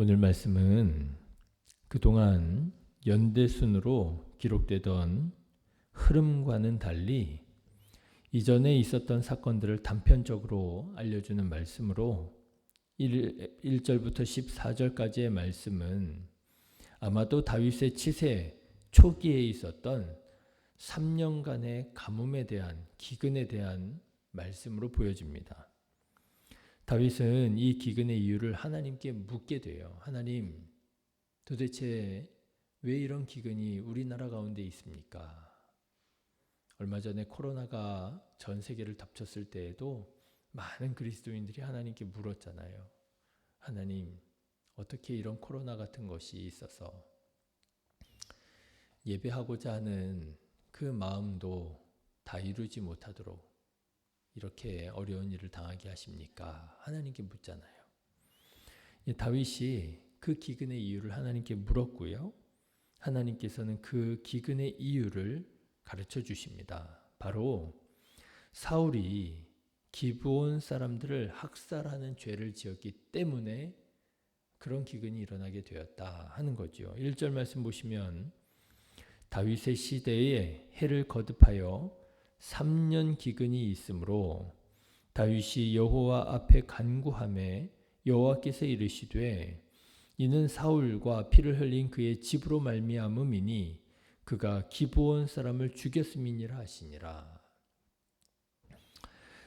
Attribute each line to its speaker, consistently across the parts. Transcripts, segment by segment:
Speaker 1: 오늘 말씀은 그동안 연대순으로 기록되던 흐름과는 달리 이전에 있었던 사건들을 단편적으로 알려주는 말씀으로 1, 1절부터 14절까지의 말씀은 아마도 다윗의 치세 초기에 있었던 3년간의 가뭄에 대한 기근에 대한 말씀으로 보여집니다. 다윗은 이 기근의 이유를 하나님께 묻게 돼요. 하나님, 도대체 왜 이런 기근이 우리나라 가운데 있습니까? 얼마 전에 코로나가 전 세계를 덮쳤을 때에도 많은 그리스도인들이 하나님께 물었잖아요. 하나님, 어떻게 이런 코로나 같은 것이 있어서 예배하고자 하는 그 마음도 다 이루지 못하도록 이렇게 어려운 일을 당하게 하십니까? 하나님께 묻잖아요. 다윗이 그 기근의 이유를 하나님께 물었고요. 하나님께서는 그 기근의 이유를 가르쳐 주십니다. 바로 사울이 기브온 사람들을 학살하는 죄를 지었기 때문에 그런 기근이 일어나게 되었다 하는 거죠. 1절 말씀 보시면 다윗의 시대에 해를 거듭하여 3년 기근이 있으므로 다윗이 여호와 앞에 간구함에 여호와께서 이르시되 이는 사울과 피를 흘린 그의 집으로 말미암음이니 그가 기브온 사람을 죽였음이니라 하시니라.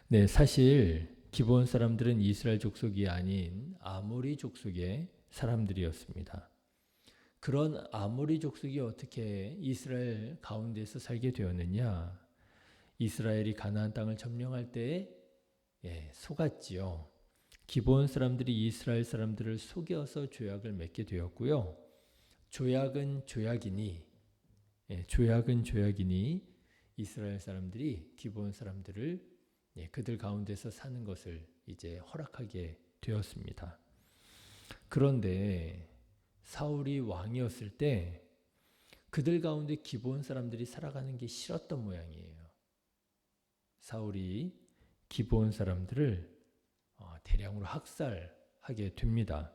Speaker 1: 네, 사실 기브온 사람들은 이스라엘 족속이 아닌 아모리 족속의 사람들이었습니다. 그런 아모리 족속이 어떻게 이스라엘 가운데서 살게 되었느냐? 이스라엘이 가나안 땅을 점령할 때에 예, 속았지요. 기본 사람들이 이스라엘 사람들을 속여서 조약을 맺게 되었고요. 조약은 조약이니 예, 조약은 조약이니 이스라엘 사람들이 기본 사람들을 예, 그들 가운데서 사는 것을 이제 허락하게 되었습니다. 그런데 사울이 왕이었을 때 그들 가운데 기본 사람들이 살아가는 게 싫었던 모양이에요. 사울이 기본 사람들을 어, 대량으로 학살하게 됩니다.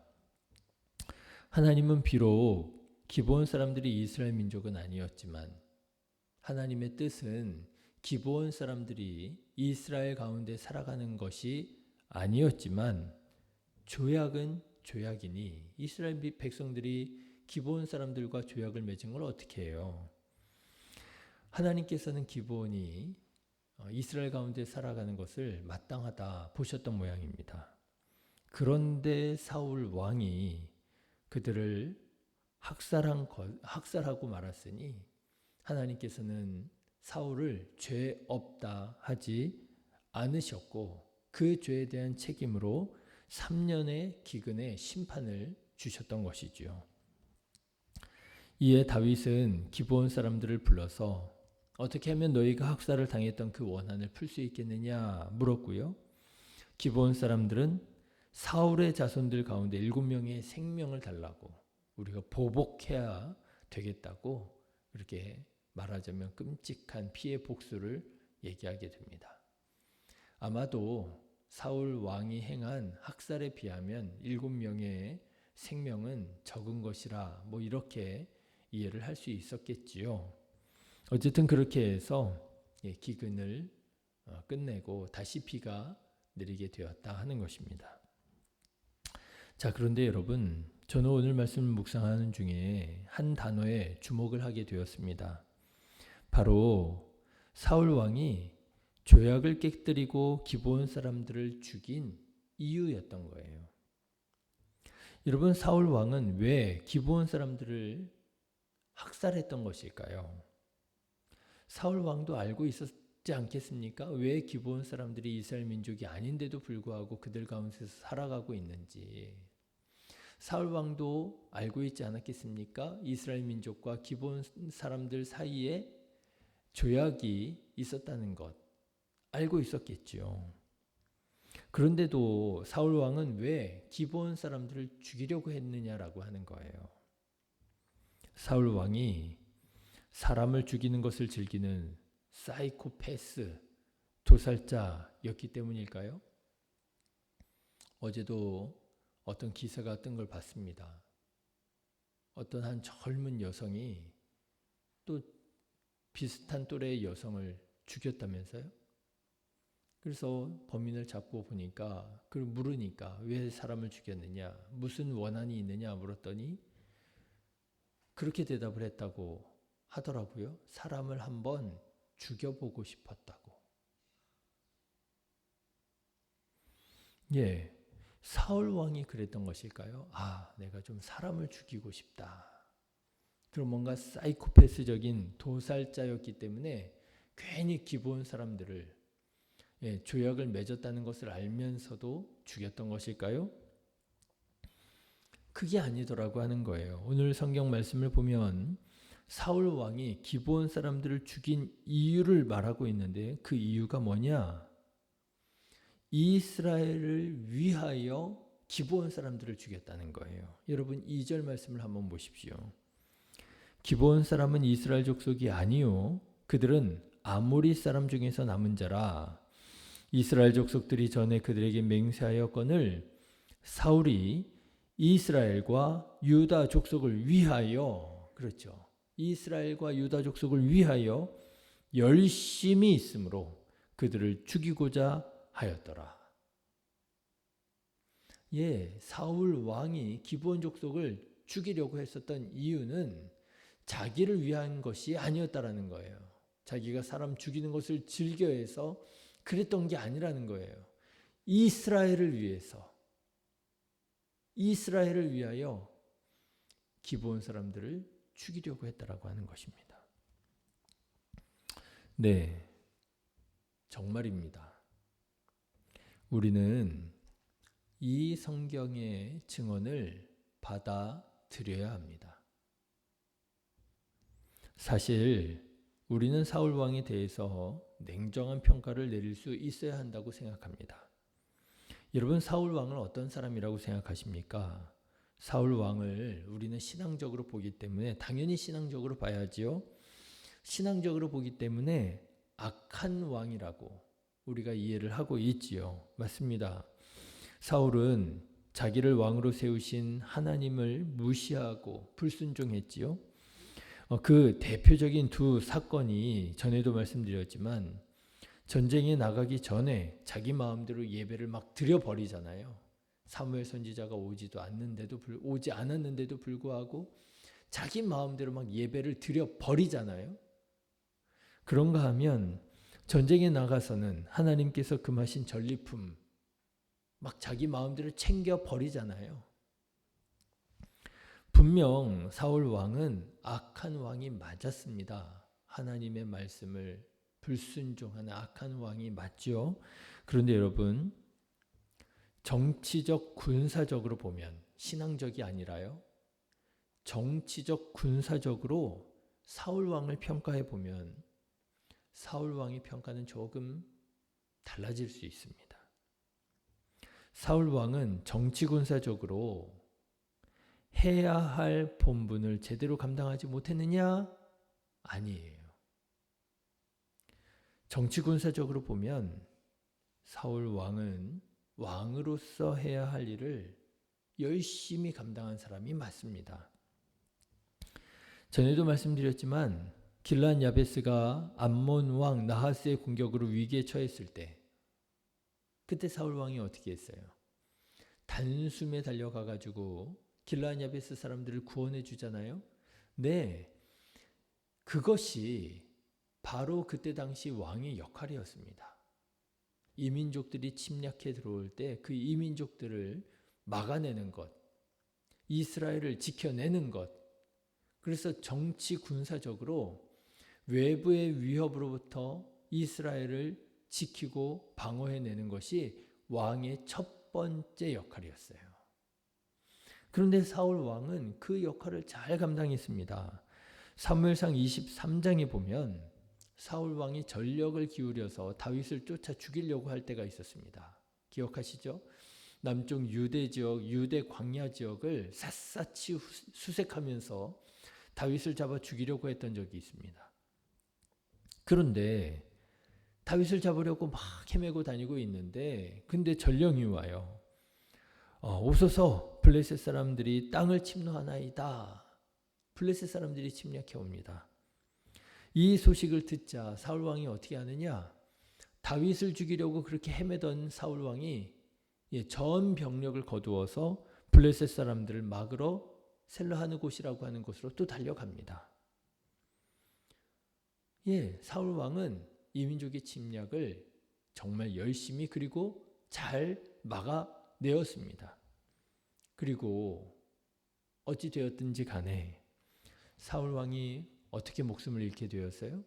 Speaker 1: 하나님은 비록 기본 사람들이 이스라엘 민족은 아니었지만 하나님의 뜻은 기본 사람들이 이스라엘 가운데 살아가는 것이 아니었지만 조약은 조약이니 이스라엘 백성들이 기본 사람들과 조약을 맺은 걸 어떻게 해요? 하나님께서는 어, 이스라엘 가운데 살아가는 것을 마땅하다 보셨던 모양입니다. 그런데 사울 왕이 그들을 학살한 것, 학살하고 말았으니 하나님께서는 사울을 죄 없다 하지 않으셨고 그 죄에 대한 책임으로 3년의 기근의 심판을 주셨던 것이지요. 이에 다윗은 기브온 사람들을 불러서 어떻게 하면 너희가 학살을 당했던 그 원한을 풀 수 있겠느냐 물었고요. 기브온 사람들은 사울의 자손들 가운데 일곱 명의 생명을 달라고 우리가 보복해야 되겠다고 그렇게 말하자면 끔찍한 피해 복수를 얘기하게 됩니다. 아마도 사울 왕이 행한 학살에 비하면 일곱 명의 생명은 적은 것이라 뭐 이렇게 이해를 할 수 있었겠지요. 어쨌든 그렇게 해서 예, 기근을 어, 끝내고 다시 비가 내리게 되었다 하는 것입니다. 자, 그런데 여러분, 저는 오늘 말씀을 묵상하는 중에 한 단어에 주목을 하게 되었습니다. 바로 사울 왕이 조약을 깨뜨리고 기본 사람들을 죽인 이유였던 거예요. 여러분, 사울 왕은 왜 기본 사람들을 학살했던 것일까요? 사울 왕도 알고 있었지 않겠습니까? 왜 기본 사람들이 이스라엘 민족이 아닌데도 불구하고 그들 가운데서 살아가고 있는지. 사울 왕도 알고 있지 않았겠습니까? 이스라엘 민족과 기본 사람들 사이에 조약이 있었다는 것 알고 있었겠죠. 그런데도 사울 왕은 왜 기본 사람들을 죽이려고 했느냐라고 하는 거예요. 사울 왕이 사람을 죽이는 것을 즐기는 사이코패스 도살자였기 때문일까요? 어제도 어떤 기사가 뜬 걸 봤습니다. 어떤 한 젊은 여성이 또 비슷한 또래의 여성을 죽였다면서요? 그래서 범인을 잡고 보니까 그걸 물으니까 왜 사람을 죽였느냐 무슨 원한이 있느냐 물었더니 그렇게 대답을 했다고 하더라고요. 사람을 한번 죽여보고 싶었다고. 예. 사울 왕이 그랬던 것일까요? 아, 내가 좀 사람을 죽이고 싶다. 그럼 뭔가 사이코패스적인 도살자였기 때문에 괜히 기본 사람들을 예, 조약을 맺었다는 것을 알면서도 죽였던 것일까요? 그게 아니더라고 하는 거예요. 오늘 성경 말씀을 보면 사울 왕이 기본 사람들을 죽인 이유를 말하고 있는데 그 이유가 뭐냐? 이스라엘을 위하여 기본 사람들을 죽였다는 거예요. 여러분 2절 말씀을 한번 보십시오. 기본 사람은 이스라엘 족속이 아니요 그들은 아모리 사람 중에서 남은 자라 이스라엘 족속들이 전에 그들에게 맹세하였거늘 사울이 이스라엘과 유다 족속을 위하여 그렇죠. 이스라엘과 유다 족속을 위하여 열심히 있으므로 그들을 죽이고자 하였더라. 예, 사울 왕이 기브온 족속을 죽이려고 했었던 이유는 자기를 위한 것이 아니었다라는 거예요. 자기가 사람 죽이는 것을 즐겨해서 그랬던 게 아니라는 거예요. 이스라엘을 위해서 이스라엘을 위하여 기브온 사람들을 죽이려고 했다라고 하는 것입니다. 네. 정말입니다. 우리는 이 성경의 증언을 받아들여야 합니다. 사실 우리는 사울 왕에 대해서 냉정한 평가를 내릴 수 있어야 한다고 생각합니다. 여러분 사울 왕은 어떤 사람이라고 생각하십니까? 사울 왕을 우리는 신앙적으로 보기 때문에 당연히 신앙적으로 봐야지요. 신앙적으로 보기 때문에 악한 왕이라고 우리가 이해를 하고 있지요. 맞습니다. 사울은 자기를 왕으로 세우신 하나님을 무시하고 불순종했지요. 어, 그 대표적인 두 사건이 전에도 말씀드렸지만 전쟁에 나가기 전에 자기 마음대로 예배를 막 드려 버리잖아요. 사무엘 선지자가 오지도 않는데도 불 오지 않았는데도 불구하고 자기 마음대로 막 예배를 드려 버리잖아요. 그런가 하면 전쟁에 나가서는 하나님께서 금하신 전리품 막 자기 마음대로 챙겨 버리잖아요. 분명 사울 왕은 악한 왕이 맞았습니다. 하나님의 말씀을 불순종하는 악한 왕이 맞죠. 그런데 여러분 정치적 군사적으로 보면 신앙적이 아니라요. 정치적 군사적으로 사울 왕을 평가해 보면 사울 왕의 평가는 조금 달라질 수 있습니다. 사울 왕은 정치 군사적으로 해야 할 본분을 제대로 감당하지 못했느냐? 아니에요. 정치 군사적으로 보면 사울 왕은 왕으로서 해야 할 일을 열심히 감당한 사람이 맞습니다. 전에도 말씀드렸지만 길란 야베스가 암몬 왕 나하스의 공격으로 위기에 처했을 때 그때 사울 왕이 어떻게 했어요? 단숨에 달려가 가지고 길란 야베스 사람들을 구원해 주잖아요. 네. 그것이 바로 그때 당시 왕의 역할이었습니다. 이민족들이 침략해 들어올 때 그 이민족들을 막아내는 것, 이스라엘을 지켜내는 것, 그래서 정치 군사적으로 외부의 위협으로부터 이스라엘을 지키고 방어해내는 것이 왕의 첫 번째 역할이었어요. 그런데 사울 왕은 그 역할을 잘 감당했습니다. 사무엘상 23장에 보면 사울 왕이 전력을 기울여서 다윗을 쫓아 죽이려고 할 때가 있었습니다. 기억하시죠? 남쪽 유대 지역, 유대 광야 지역을 샅샅이 수색하면서 다윗을 잡아 죽이려고 했던 적이 있습니다. 그런데 다윗을 잡으려고 막 헤매고 다니고 있는데 근데 전령이 와요. 어, 오소서 블레셋 사람들이 땅을 침노하나이다. 블레셋 사람들이 침략해 옵니다. 이 소식을 듣자 사울 왕이 어떻게 하느냐? 다윗을 죽이려고 그렇게 헤매던 사울 왕이 예, 전 병력을 거두어서 블레셋 사람들을 막으러 셀러하는 곳이라고 하는 곳으로 또 달려갑니다. 예, 사울 왕은 이민족의 침략을 정말 열심히 그리고 잘 막아내었습니다. 그리고 어찌 되었든지 간에 사울 왕이 어떻게 목숨을 잃게 되었어요?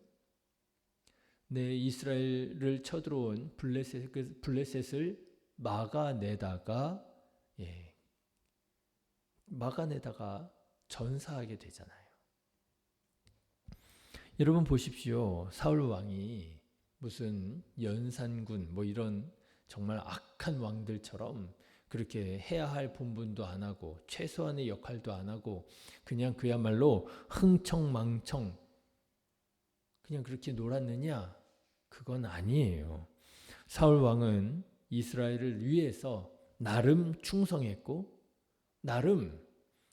Speaker 1: 네, 이스라엘을 쳐들어온 블레셋, 그 블레셋을 막아내다가 예, 막아내다가 전사하게 되잖아요. 여러분 보십시오. 사울 왕이 무슨 연산군 뭐 이런 정말 악한 왕들처럼 그렇게 해야 할 본분도 안 하고 최소한의 역할도 안 하고 그냥 그야말로 흥청망청 그냥 그렇게 놀았느냐? 그건 아니에요. 사울 왕은 이스라엘을 위해서 나름 충성했고 나름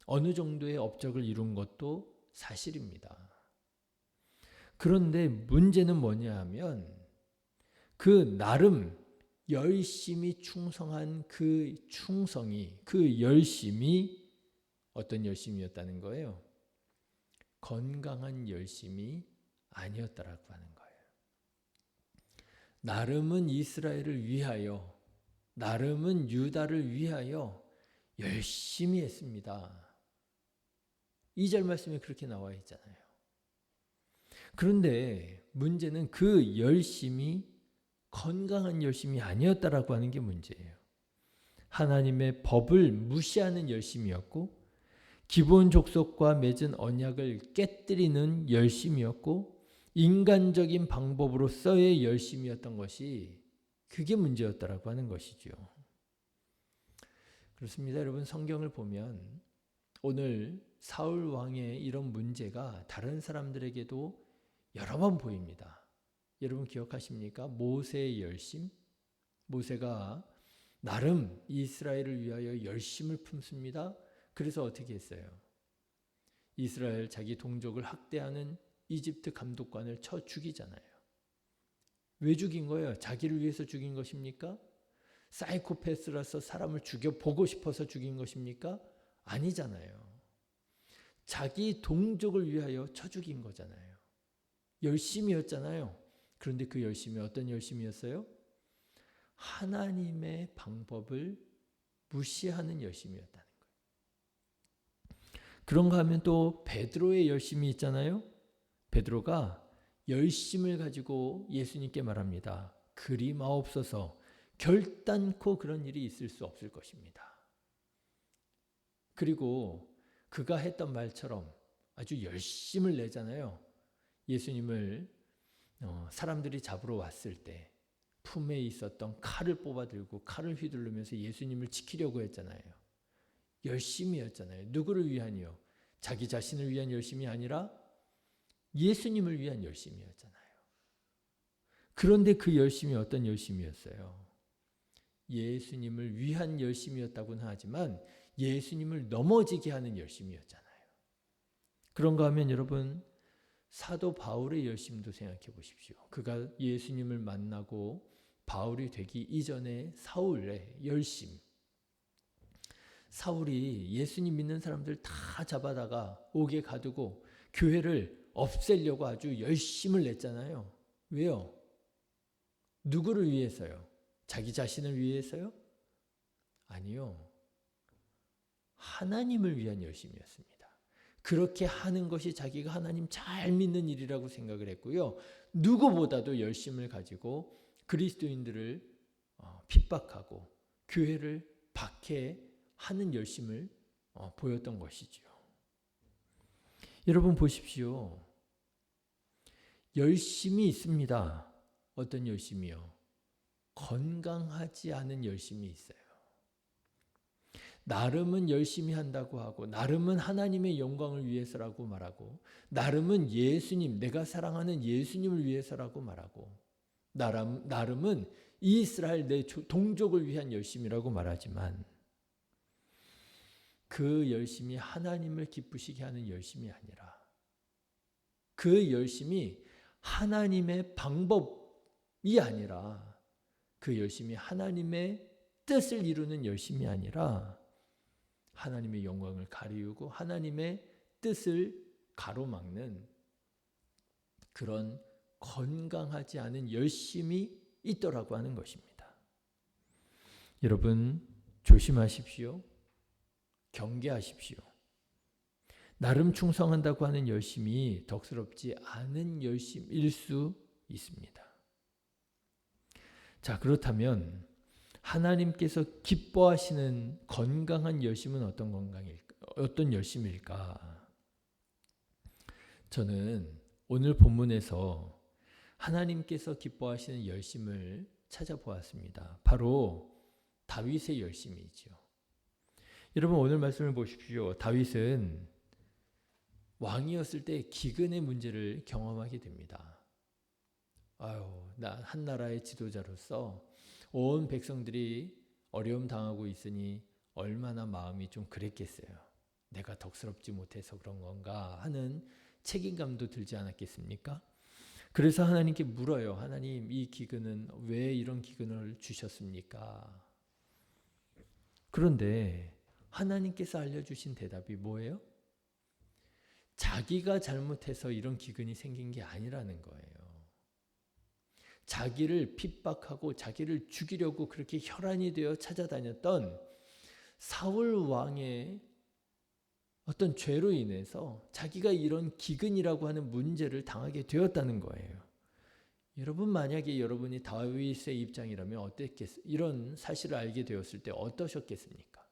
Speaker 1: 어느 정도의 업적을 이룬 것도 사실입니다. 그런데 문제는 뭐냐 하면 그 나름 열심히 충성한 그 충성이 그 열심이 어떤 열심이었다는 거예요. 건강한 열심이 아니었다라고 하는 거예요. 나름은 이스라엘을 위하여 나름은 유다를 위하여 열심히 했습니다. 2절 말씀에 그렇게 나와 있잖아요. 그런데 문제는 그 열심이 건강한 열심이 아니었다라고 하는 게 문제예요. 하나님의 법을 무시하는 열심이었고 기본 족속과 맺은 언약을 깨뜨리는 열심이었고 인간적인 방법으로서의 열심이었던 것이 그게 문제였다라고 하는 것이죠. 그렇습니다. 여러분 성경을 보면 오늘 사울 왕의 이런 문제가 다른 사람들에게도 여러 번 보입니다. 여러분 기억하십니까? 모세의 열심. 모세가 나름 이스라엘을 위하여 열심을 품습니다. 그래서 어떻게 했어요? 이스라엘 자기 동족을 학대하는 이집트 감독관을 쳐 죽이잖아요. 왜 죽인 거예요? 자기를 위해서 죽인 것입니까? 사이코패스라서 사람을 죽여 보고 싶어서 죽인 것입니까? 아니잖아요. 자기 동족을 위하여 쳐 죽인 거잖아요. 열심이었잖아요. 그런데 그 열심이 어떤 열심이었어요? 하나님의 방법을 무시하는 열심이었다는 거예요. 그런가 하면 또 베드로의 열심이 있잖아요. 베드로가 열심을 가지고 예수님께 말합니다. 그리 마옵소서 결단코 그런 일이 있을 수 없을 것입니다. 그리고 그가 했던 말처럼 아주 열심을 내잖아요. 예수님을 어, 사람들이 잡으러 왔을 때 품에 있었던 칼을 뽑아 들고 칼을 휘두르면서 예수님을 지키려고 했잖아요. 열심이었잖아요. 누구를 위한이요? 자기 자신을 위한 열심이 아니라 예수님을 위한 열심이었잖아요. 그런데 그 열심이 어떤 열심이었어요? 예수님을 위한 열심이었다고는 하지만 예수님을 넘어지게 하는 열심이었잖아요. 그런가 하면 여러분 사도 바울의 열심도 생각해 보십시오. 그가 예수님을 만나고 바울이 되기 이전에 사울의 열심. 사울이 예수님 믿는 사람들 다 잡아다가 옥에 가두고 교회를 없애려고 아주 열심을 냈잖아요. 왜요? 누구를 위해서요? 자기 자신을 위해서요? 아니요. 하나님을 위한 열심이었습니다. 그렇게 하는 것이 자기가 하나님 잘 믿는 일이라고 생각을 했고요. 누구보다도 열심을 가지고 그리스도인들을 어, 핍박하고 교회를 박해하는 열심을 어, 보였던 것이죠. 여러분 보십시오. 열심이 있습니다. 어떤 열심이요? 건강하지 않은 열심이 있어요. 나름은 열심히 한다고 하고, 나름은 하나님의 영광을 위해서라고 말하고, 나름은 예수님, 내가 사랑하는 예수님을 위해서라고 말하고, 나름, 나름은 이스라엘 내 동족을 위한 열심이라고 말하지만, 그 열심이 하나님을 기쁘시게 하는 열심이 아니라 그 열심이 하나님의 방법이 아니라 그 열심이 하나님의 뜻을 이루는 열심이 아니라 하나님의 영광을 가리우고 하나님의 뜻을 가로막는 그런 건강하지 않은 열심이 있더라고 하는 것입니다. 여러분 조심하십시오. 경계하십시오. 나름 충성한다고 하는 열심이 덕스럽지 않은 열심일 수 있습니다. 자, 그렇다면 하나님께서 기뻐하시는 건강한 열심은 어떤 건강일까? 어떤 열심일까? 저는 오늘 본문에서 하나님께서 기뻐하시는 열심을 찾아보았습니다. 바로 다윗의 열심이죠. 여러분 오늘 말씀을 보십시오. 다윗은 왕이었을 때 기근의 문제를 경험하게 됩니다. 아유, 나 한 나라의 지도자로서 온 백성들이 어려움 당하고 있으니 얼마나 마음이 좀 그랬겠어요. 내가 덕스럽지 못해서 그런 건가 하는 책임감도 들지 않았겠습니까? 그래서 하나님께 물어요. 하나님, 이 기근은 왜 이런 기근을 주셨습니까? 그런데 하나님께서 알려주신 대답이 뭐예요? 자기가 잘못해서 이런 기근이 생긴 게 아니라는 거예요. 자기를 핍박하고 자기를 죽이려고 그렇게 혈안이 되어 찾아다녔던 사울 왕의 어떤 죄로 인해서 자기가 이런 기근이라고 하는 문제를 당하게 되었다는 거예요. 여러분 만약에 여러분이 다윗의 입장이라면 어땠겠 이런 사실을 알게 되었을 때 어떠셨겠습니까?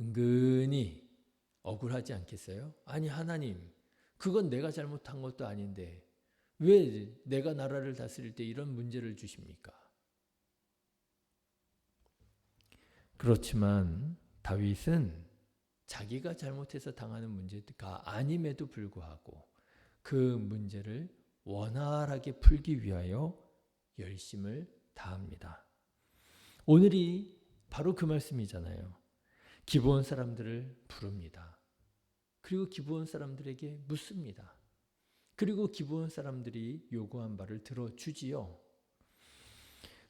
Speaker 1: 은근히 억울하지 않겠어요? 아니 하나님 그건 내가 잘못한 것도 아닌데 왜 내가 나라를 다스릴 때 이런 문제를 주십니까? 그렇지만 다윗은 자기가 잘못해서 당하는 문제가 아님에도 불구하고 그 문제를 원활하게 풀기 위하여 열심을 다합니다. 오늘이 바로 그 말씀이잖아요. 기브온 사람들을 부릅니다. 그리고 기브온 사람들에게 묻습니다. 그리고 기브온 사람들이 요구한 바를 들어주지요.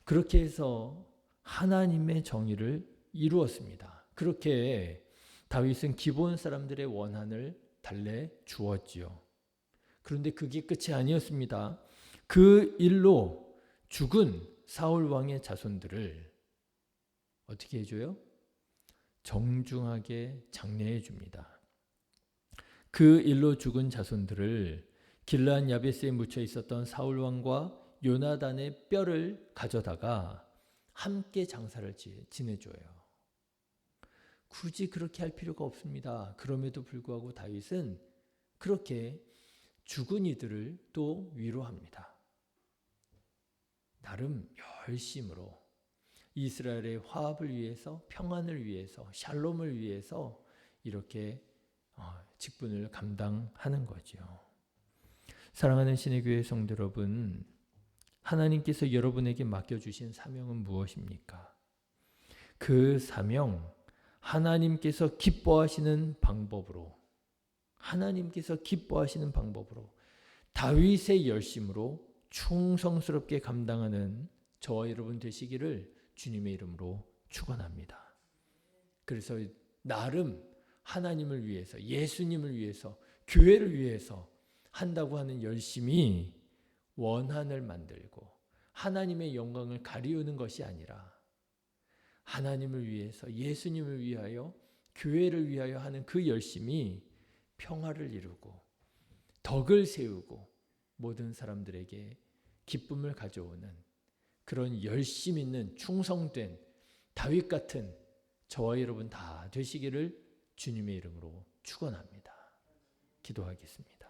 Speaker 1: 그렇게 해서 하나님의 정의를 이루었습니다. 그렇게 다윗은 기브온 사람들의 원한을 달래 주었지요. 그런데 그게 끝이 아니었습니다. 그 일로 죽은 사울 왕의 자손들을 어떻게 해줘요? 정중하게 장례해 줍니다. 그 일로 죽은 자손들을 길란 야베스에 묻혀 있었던 사울 왕과 요나단의 뼈를 가져다가 함께 장사를 지내줘요. 굳이 그렇게 할 필요가 없습니다. 그럼에도 불구하고 다윗은 그렇게 죽은 이들을 또 위로합니다. 나름 열심으로 이스라엘의 화합을 위해서 평안을 위해서 샬롬을 위해서 이렇게 어, 직분을 감당하는 거죠. 사랑하는 신의 교회 성도 여러분, 하나님께서 여러분에게 맡겨주신 사명은 무엇입니까? 그 사명, 하나님께서 기뻐하시는 방법으로, 하나님께서 기뻐하시는 방법으로, 다윗의 열심으로 충성스럽게 감당하는 저와 여러분 되시기를 주님의 이름으로 축원합니다. 그래서 나름 하나님을 위해서, 예수님을 위해서, 교회를 위해서 한다고 하는 열심이 원한을 만들고 하나님의 영광을 가리우는 것이 아니라 하나님을 위해서 예수님을 위하여 교회를 위하여 하는 그 열심이 평화를 이루고 덕을 세우고 모든 사람들에게 기쁨을 가져오는 그런 열심 있는 충성된 다윗 같은 저와 여러분 다 되시기를 주님의 이름으로 축원합니다. 기도하겠습니다.